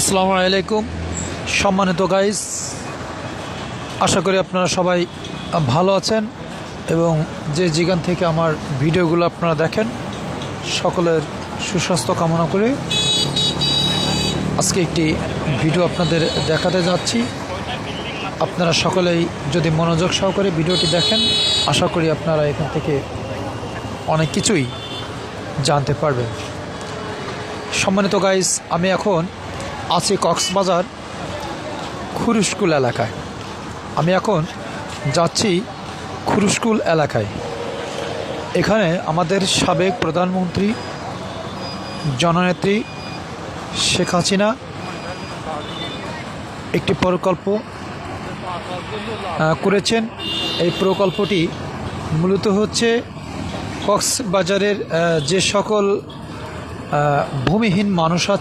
আসসালামু আলাইকুম। সম্মানিত গাইস আশা করি আপনারা সবাই ভালো আছেন এবং যে যেখান থেকে আমার ভিডিওগুলো আপনারা দেখেন, সকলের সুস্বাস্থ্য কামনা করে আজকে একটি ভিডিও আপনাদের দেখাতে যাচ্ছি। আপনারা সকলেই যদি মনোযোগ সহকারে ভিডিওটি দেখেন, আশা করি আপনারা এখান থেকে অনেক কিছুই জানতে পারবেন। সম্মানিত গাইস আমি এখন আছি কক্সবাজার খুরুস্কুল এলাকায়। আমি এখন যাচ্ছি খুরুস্কুল এলাকায়। এখানে আমাদের সাবেক প্রধানমন্ত্রী, জননেত্রী শেখ হাসিনা একটি প্রকল্প করেছেন। এই প্রকল্পটি মূলত হচ্ছে কক্সবাজারের যে সকল ভূমিহীন মানুষ আছে